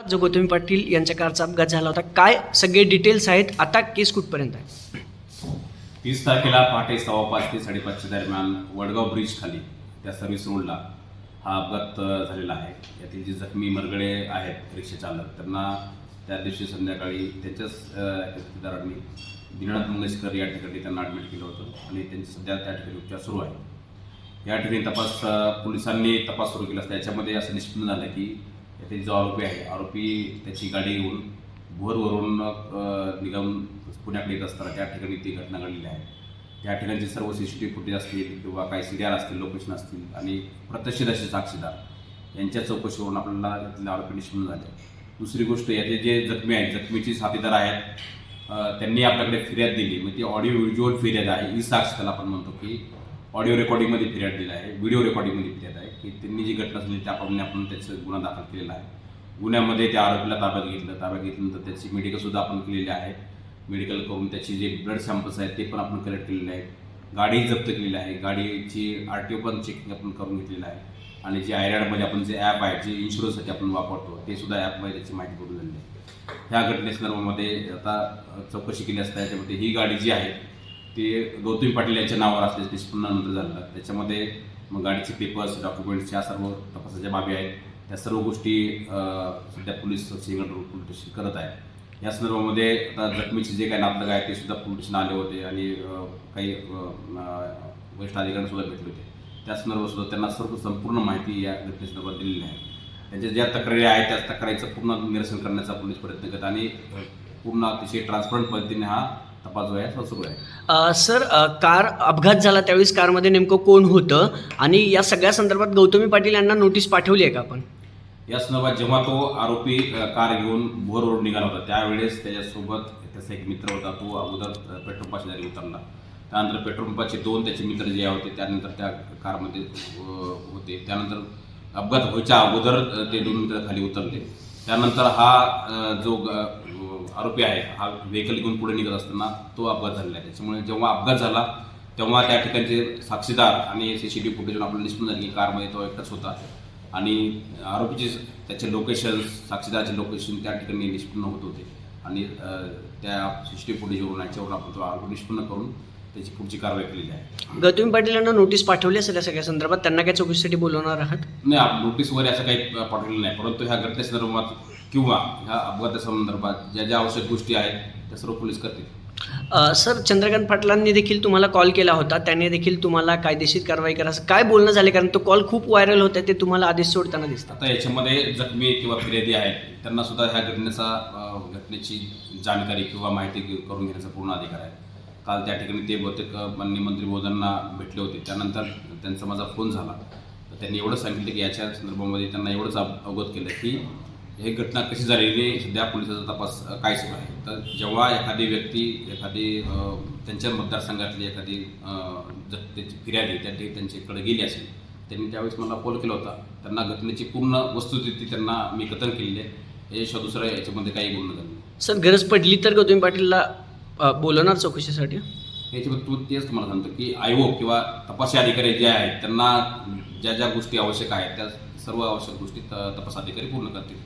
जो गौतमी पाटील यांच्या कारचा अपघात झाला होता काय सगळे डिटेल्स आहेत? आता केस कुठपर्यंत आहे? तीस तारखेला पहाटे सव्वा पाच ते साडेपाचच्या दरम्यान वडगाव ब्रिज खाली त्या सर्व्हिस रोडला हा अपघात झालेला आहे. यातील जे जखमी मरगळे आहेत रिक्षाचालक त्यांना त्या दिवशी संध्याकाळी त्याच्याचदारांनी ठेकेदारांनी दिनानाथ मंगेशकर या ठिकाणी त्यांना ॲडमिट केलं होतं आणि त्यांचे सध्या त्या ठिकाणी उपचार सुरू आहे. या ठिकाणी तपास पोलिसांनी तपास सुरू केला असता याच्यामध्ये असं निष्पन्न झालं की यातील जो आरोपी आहे. आरोपी त्याची गाडी घेऊन भोरवरून निगम पुण्याकडे येत असताना त्या ठिकाणी ती घटना घडलेली आहे. त्या ठिकाणचे सर्व C C T V footage असतील किंवा काही सी डी आर असतील लोकेशन असतील आणि प्रत्यक्षदर्शी साक्षीदार यांच्या चौकशीवरून आपल्याला त्यातल्या आरोपी निष्पन्न झाले दुसरी गोष्ट याचे जे जखमी आहेत जखमीची साथीदार आहेत त्यांनी आपल्याकडे फिर्याद दिली. मग ती ऑडिओ व्हिज्युअल फिर्याद आहे. ही साक्ष त्याला आपण म्हणतो की ऑडिओ रेकॉर्डिंगमध्ये फिर्याद दिला आहे व्हिडिओ रेकॉर्डिंगमध्ये फिर्याद आहे की त्यांनी जी घटना झाली त्याप्रमाणे आपण त्याचं गुन्हा दाखल केलेला आहे. गुन्ह्यामध्ये त्या आरोपीला ताब्यात घेतलं ताब्यात घेतल्यानंतर त्याची मेडिकलसुद्धा आपण केलेली आहे. मेडिकल करून त्याची जे ब्लड सॅम्पल्स आहेत ते पण आपण कलेक्ट केलेले आहेत. गाडी जप्त केलेली आहे. गाडीची आर टी ओ पण चेकिंग आपण करून घेतलेलं आहे. आणि जे आयरॅडमध्ये आपण जे ॲप आहे जे इन्शुरन्ससाठी आपण वापरतो ते सुद्धा ॲपमध्ये त्याची माहिती करून झाली आहे. ह्या घटनेसंदर्भामध्ये आता चौकशी केली असता याच्यामध्ये ही गाडी जी आहे ते गौतमी पाटील यांच्या नावावर असल्याचं निष्पन्नानंतर झालं त्याच्यामध्ये मग गाडीचे पेपर्स डॉक्युमेंट्स या सर्व तपासाच्या बाबी आहेत. त्या सर्व गोष्टी सध्या police single road police station करत आहे. या संदर्भामध्ये आता जखमीचे जे काही नातलग आहे ते सुद्धा पोलीस स्टेशन आले होते आणि काही वरिष्ठ अधिकाऱ्यांसुद्धा भेटले होते. त्या संदर्भात सुद्धा त्यांना सर्व संपूर्ण माहिती या घटनेसंदर्भात दिलेली आहे. त्यांच्या ज्या तक्रारी आहेत त्या तक्रारीचं पूर्ण निरसन करण्याचा पोलीस प्रयत्न करत आणि पूर्ण अतिशय ट्रान्सपरंट पद्धतीने हा तपास जो आहे तो सुरू आहे. सर कार अपघात झाला त्यावेळेस कारमध्ये नेमकं कोण होतं? आणि या सगळ्या संदर्भात गौतमी पाटील यांना नोटीस पाठवली आहे का आपण? या संदर्भात जेव्हा तो आरोपी कार घेऊन भोर रोड निघाला होता त्यावेळेस त्याच्यासोबत त्याचा एक मित्र होता तो अगोदर पेट्रोल पंपा शेजारी उतरला. त्यानंतर पेट्रोल पंपाचे दोन त्याचे मित्र जे होते त्यानंतर त्या कारमध्ये होते. त्यानंतर अपघात व्हायच्या अगोदर ते दोन मित्र खाली उतरले. त्यानंतर हा जो आरोपी आहे. हा व्हेकल घेऊन पुढे निघत असताना तो अपघात झालेला आहे. त्याच्यामुळे जेव्हा अपघात झाला तेव्हा त्या ठिकाणचे साक्षीदार आणि सी सी टी व्ही फुटेजून आपल्याला निष्पन्न झाले की कारमध्ये तो एकटाच होता. आणि आरोपीचे त्याचे लोकेशन साक्षीदाराचे लोकेशन त्या ठिकाणी निष्पन्न होत होते. आणि त्या सी सी टी फुटेजवरून याच्यावरून आपण तो आरोपी निष्पन्न करून त्याची पुढची कारवाई केलेली आहे. गौतमी पाटील यांना नोटीस पाठवली असेल या सगळ्या संदर्भात? त्यांना काय चौकशीसाठी बोलवणार आहात? नाही आप- नोटीस वगैरे असं काही पाठवलेलं नाही. परंतु ह्या घटनेसंदर्भात किंवा ह्या अपघातासंदर्भात ज्या ज्या आवश्यक गोष्टी आहेत त्या सर्व पोलीस करतील. अ, सर चंद्रकांत पाटलांनी देखील तुम्हाला कॉल केला होता. त्यांनी देखील तुम्हाला कायदेशीर कारवाई करा. असं काय बोलणं झाले कारण तो कॉल खूप व्हायरल होता ते तुम्हाला आदेश सोडताना दिसतात. आता याच्यामध्ये जखमी किंवा फिर्यादी आहेत त्यांना सुद्धा ह्या घटनेचा अ, घटनेची जाणकारी किंवा माहिती घे- करून घेण्याचा पूर्ण अधिकार आहे. काल त्या ठिकाणी ते बहुतेक अ, माननीय मंत्री महोदयांना भेटले होते. त्यानंतर त्यांचा माझा फोन झाला. तर त्यांनी एवढं सांगितलं की याच्या संदर्भामध्ये त्यांना एवढंच अव- अवगत केलं की ही घटना कशी झालेली सध्या पोलिसाचा तपास काय सुरू आहे? तर जेव्हा एखादी व्यक्ती एखादी त्यांच्या मतदारसंघातली एखादी त्याची फिर्यादी त्या ठिकाणी त्यांच्याकडे गेली असेल त्यांनी त्यावेळेस मला कॉल केला होता. त्यांना घटनेची पूर्ण वस्तुस्थिती त्यांना मी कथन केलेली आहे. याशिवाय दुसरं याच्यामध्ये काही बोलणं झालं नाही. सर गरज पडली तर गौतमी पाटीलला बोलवणार चौकशीसाठी? तू तेच तुम्हाला सांगतो की आयोग किंवा तपासी अधिकारी जे आहेत त्यांना ज्या ज्या गोष्टी आवश्यक आहेत त्या सर्व आवश्यक गोष्टी तपास अधिकारी पूर्ण करतील.